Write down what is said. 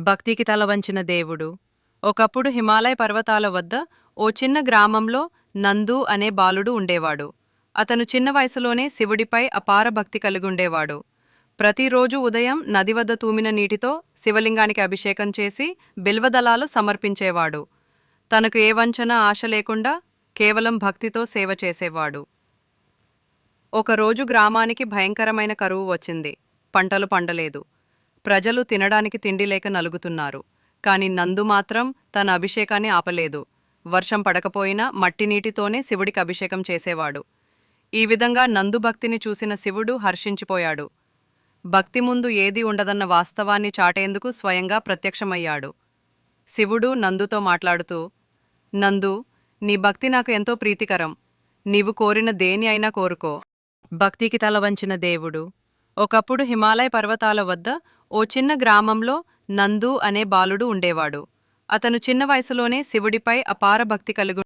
భక్తికి తలవంచిన దేవుడు. ఒకప్పుడు హిమాలయ పర్వతాల వద్ద ఓ చిన్న గ్రామంలో నందు అనే బాలుడు ఉండేవాడు. అతను చిన్న వయసులోనే శివుడిపై అపార భక్తి కలిగుండేవాడు. ప్రతిరోజు ఉదయం నది వద్ద తూమిన నీటితో శివలింగానికి అభిషేకం చేసి బిల్వదళాలు సమర్పించేవాడు. తనకు ఏ వంచన ఆశ లేకుండా కేవలం భక్తితో సేవ చేసేవాడు. ఒకరోజు గ్రామానికి భయంకరమైన కరువు వచ్చింది. పంటలు పండలేదు. ప్రజలు తినడానికి తిండి లేక నలుగుతున్నారు. కాని నందు మాత్రం తన అభిషేకాన్ని ఆపలేదు. వర్షం పడకపోయినా మట్టి నీటితోనే శివుడికి అభిషేకం చేసేవాడు. ఈ విధంగా నందు భక్తిని చూసిన శివుడు హర్షించిపోయాడు. భక్తి ముందు ఏదీ ఉండదన్న వాస్తవాన్ని చాటేందుకు స్వయంగా ప్రత్యక్షమయ్యాడు. శివుడు నందుతో మాట్లాడుతూ నందు నీ భక్తి నాకు ఎంతో ప్రీతికరం. నీవు కోరిన దేని అయినా కోరుకో. భక్తికి తల వంచిన దేవుడు ఒకప్పుడు హిమాలయ పర్వతాల వద్ద ఓ చిన్న గ్రామంలో నందు అనే బాలుడు ఉండేవాడు. అతను చిన్న వయసులోనే శివుడిపై అపార భక్తి కలుగు